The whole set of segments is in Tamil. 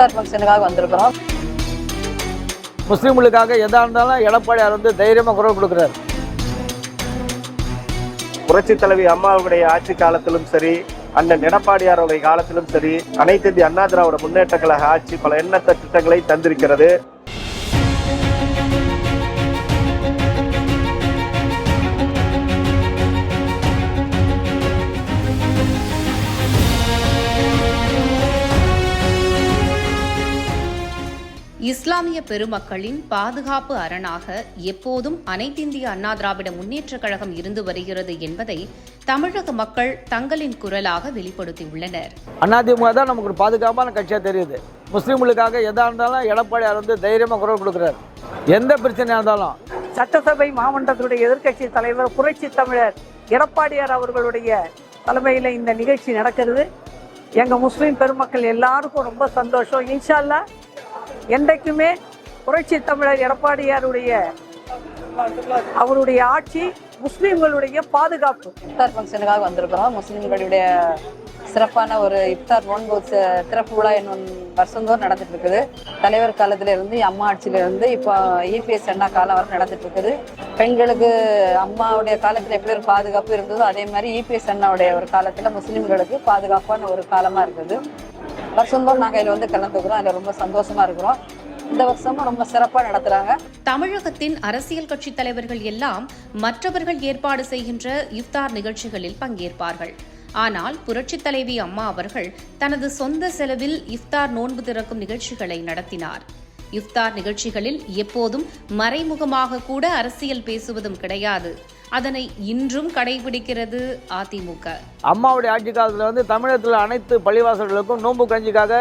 இஃப்தார் ஃபங்க்ஷனுக்காக வந்திருக்கிறோம். முஸ்லீம்களுக்காக எதா இருந்தாலும் எடப்பாடியார் வந்து தைரியமாக குரல் கொடுக்குறாரு. புரட்சி தலைவி அம்மாவுடைய ஆட்சி காலத்திலும் சரி அண்ணன் எடப்பாடியாருடைய காலத்திலும் சரி அனைத்து இந்திய அண்ணா திராவிட முன்னேற்ற கழக ஆட்சி பல எண்ணற்ற திட்டங்களை தந்திருக்கிறது. இஸ்லாமிய பெருமக்களின் பாதுகாப்பு அரணாக எப்போதும் அனைத்திந்திய அண்ணா திராவிட முன்னேற்றக் கழகம் இருந்து வருகிறது என்பதை தமிழக மக்கள் தங்களின் குரலாக வெளிப்படுத்தியுள்ளனர். அதிமுக தான் நமக்கு ஒரு பாதுகாப்பான கட்சியாக தெரியுது. முஸ்லீம்களுக்காக எதா இருந்தாலும் எடப்பாடியார் வந்து தைரியமாக குரல் கொடுக்குறாரு. எந்த பிரச்சனையாக இருந்தாலும். சட்டசபை மாமன்றத்தினுடைய எதிர்க்கட்சி தலைவர் புரட்சி தமிழர் எடப்பாடியார் அவர்களுடைய தலைமையில் இந்த நிகழ்ச்சி நடக்கிறது. எங்கள் முஸ்லீம் பெருமக்கள் எல்லாருக்கும் ரொம்ப சந்தோஷம். இன்ஷா அல்லாஹ் என்றைக்குமே புரட்சி தமிழர் எடப்பாடியாருடைய அவருடைய ஆட்சி முஸ்லீம்களுடைய பாதுகாப்பு. இஃப்தார் ஃபங்க்ஷனுக்காக வந்திருக்கிறோம். முஸ்லீம்களுடைய சிறப்பான ஒரு இஃப்தார் நோன்பு திறப்பு விழா என்னும் வருஷந்தோறும் நடந்துட்டு இருக்குது தலைவர் காலத்துல இருந்து அம்மா ஆட்சியில இருந்து இப்போ இபிஎஸ் அண்ணா காலம் வரை நடந்துட்டு இருக்குது பெண்களுக்கு அம்மாவுடைய காலத்துல எப்படி ஒரு பாதுகாப்பு இருந்ததோ அதே மாதிரி இபிஎஸ் அண்ணாவுடைய ஒரு காலத்துல முஸ்லீம்களுக்கு பாதுகாப்பான ஒரு காலமா இருக்குது. வருஷந்தோறும் நாங்கள் இதில் வந்து கலந்துக்கிறோம். அதில் ரொம்ப சந்தோஷமா இருக்கிறோம். இந்த வருஷமும் ரொம்ப சிறப்பாக நடத்துறாங்க. தமிழகத்தின் அரசியல் கட்சி தலைவர்கள் எல்லாம் மற்றவர்கள் ஏற்பாடு செய்கின்ற இஃப்தார் நிகழ்ச்சிகளில் பங்கேற்பார்கள். ஆனால் புரட்சித் தலைவி அம்மா அவர்கள் தனது சொந்த செலவில் இஃப்தார் நோன்பு திறக்கும் நிகழ்ச்சிகளை நடத்தினார். இஃப்தார் நிகழ்ச்சிகளில் எப்போதும் மறைமுகமாக கூட அரசியல் பேசுவதும் கிடையாது. அதனை இன்றும் கடைபிடிக்கிறது அதிமுக. அம்மாவுடைய ஆட்சி காலத்தில் வந்து தமிழகத்தில் அனைத்து பள்ளிவாசல்களுக்கும் நோன்பு கஞ்சிக்காக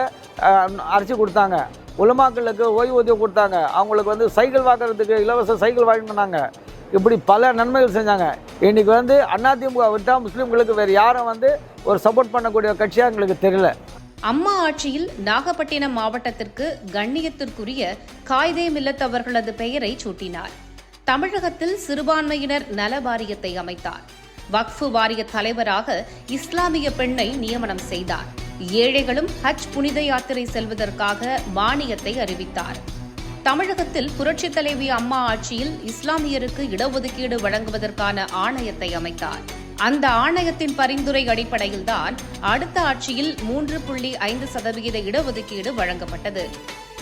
அரிசி கொடுத்தாங்க. உலமாக்களுக்கு ஓய்வூதியம் கொடுத்தாங்க. அவங்களுக்கு வந்து சைக்கிள் வாங்குறதுக்கு இலவச சைக்கிள் வாங்கினாங்க இப்படி பல நன்மைகள் செஞ்சாங்க. இன்னைக்கு வந்து அதிமுக விட்டால் முஸ்லீம்களுக்கு வேறு யாரும் வந்து ஒரு சப்போர்ட் பண்ணக்கூடிய கட்சியாக எங்களுக்கு தெரியல. அம்மா ஆட்சியில் நாகப்பட்டினம் மாவட்டத்திற்கு கண்ணியத்திற்குரிய காய்தே மில்லத் அவர்களது பெயரை சூட்டினார். தமிழகத்தில் சிறுபான்மையினர் நல வாரியத்தை அமைத்தார். வக்ஃபு வாரிய தலைவராக இஸ்லாமிய பெண்ணை நியமனம் செய்தார். ஏழைகளும் ஹஜ் புனித யாத்திரை செல்வதற்காக மானியத்தை அறிவித்தார். தமிழகத்தில் புரட்சித் தலைவி அம்மா ஆட்சியில் இஸ்லாமியருக்கு இடஒதுக்கீடு வழங்குவதற்கான ஆணையத்தை அமைத்தார். அந்த ஆணையத்தின் பரிந்துரை அடிப்படையில்தான் அடுத்த ஆட்சியில் மூன்று புள்ளி ஐந்து சதவிகித இடஒதுக்கீடு வழங்கப்பட்டது.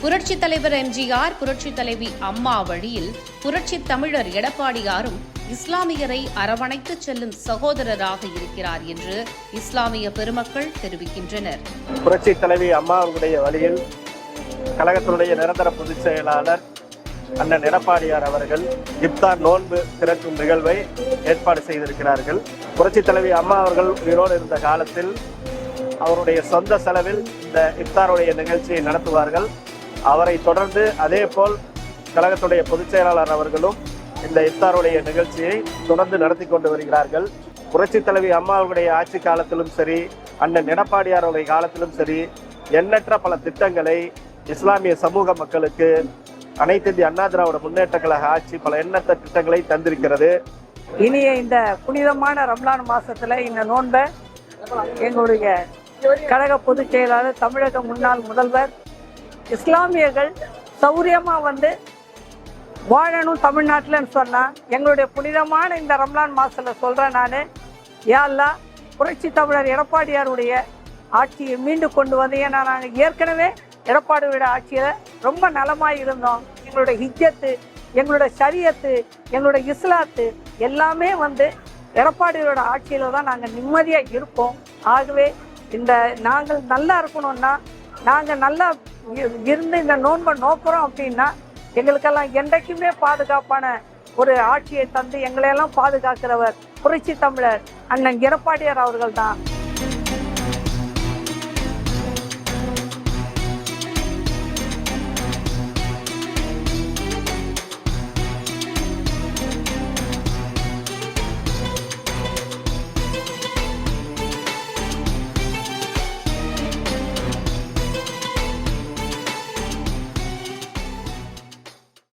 புரட்சித் தலைவர் எம்ஜிஆர் புரட்சி தலைவி அம்மா வழியில் புரட்சித் தமிழர் எடப்பாடியாரும் இஸ்லாமியரை அரவணைத்து செல்லும் சகோதரராக இருக்கிறார் என்று இஸ்லாமிய பெருமக்கள் தெரிவிக்கின்றனர். புரட்சி தலைவி அம்மாவுடைய வழியில் கழகத்தினுடைய நிரந்தர பொதுச் செயலாளர் அண்ணன் எடப்பாடியார் அவர்கள் இப்தார் நோன்பு திறக்கும் நிகழ்வை ஏற்பாடு செய்திருக்கிறார்கள். புரட்சி தலைவி அம்மா அவர்கள் உயிரோடு இருந்த காலத்தில் அவருடைய சொந்த செலவில் இந்த இப்தாருடைய நிகழ்ச்சியை நடத்துவார்கள். அவரை தொடர்ந்து அதே போல் கழகத்துடைய பொதுச் செயலாளர் அவர்களும் இந்த இஃப்தாருடைய நிகழ்ச்சியை தொடர்ந்து நடத்தி கொண்டு வருகிறார்கள். புரட்சி தலைவி அம்மாவுடைய ஆட்சி காலத்திலும் சரி அண்ணன் எடப்பாடியாருடைய காலத்திலும் சரி எண்ணற்ற பல திட்டங்களை இஸ்லாமிய சமூக மக்களுக்கு அனைத்து இந்திய அண்ணா திராவிட முன்னேற்ற கழக ஆட்சி பல எண்ணற்ற திட்டங்களை தந்திருக்கிறது. இனிய இந்த புனிதமான ரம்லான் மாசத்துல இந்த நோன்பை எங்களுடைய கழக பொதுச் செயலாளர் தமிழக முன்னாள் முதல்வர் இஸ்லாமியர்கள் சௌரியமாக வந்து வாழணும் தமிழ்நாட்டில்னு சொன்னால் எங்களுடைய புனிதமான இந்த ரம்லான் மாதத்தில் சொல்கிறேன் நான். ஏல்லா புரட்சி தமிழர் எடப்பாடியாருடைய ஆட்சியை மீண்டு கொண்டு வந்து ஏன்னா நாங்கள் ஏற்கனவே எடப்பாடியோட ஆட்சியில் ரொம்ப நலமாக இருந்தோம். எங்களுடைய ஹிஜ்ஜத்து எங்களுடைய சரியத்து எங்களுடைய இஸ்லாத்து எல்லாமே வந்து எடப்பாடியோட ஆட்சியில் தான் நாங்கள் நிம்மதியாக இருப்போம். ஆகவே இந்த நாங்கள் நல்லா இருக்கணும்னா நாங்கள் நல்லா இருந்து இந்த நோன்பை நோக்கிறோம் அப்படின்னா எங்களுக்கெல்லாம் என்றைக்குமே பாதுகாப்பான ஒரு ஆட்சியை தந்து எங்களையெல்லாம் பாதுகாக்கிறவர் புரட்சி தமிழர் அண்ணன் எடப்பாடியார் அவர்கள் தான்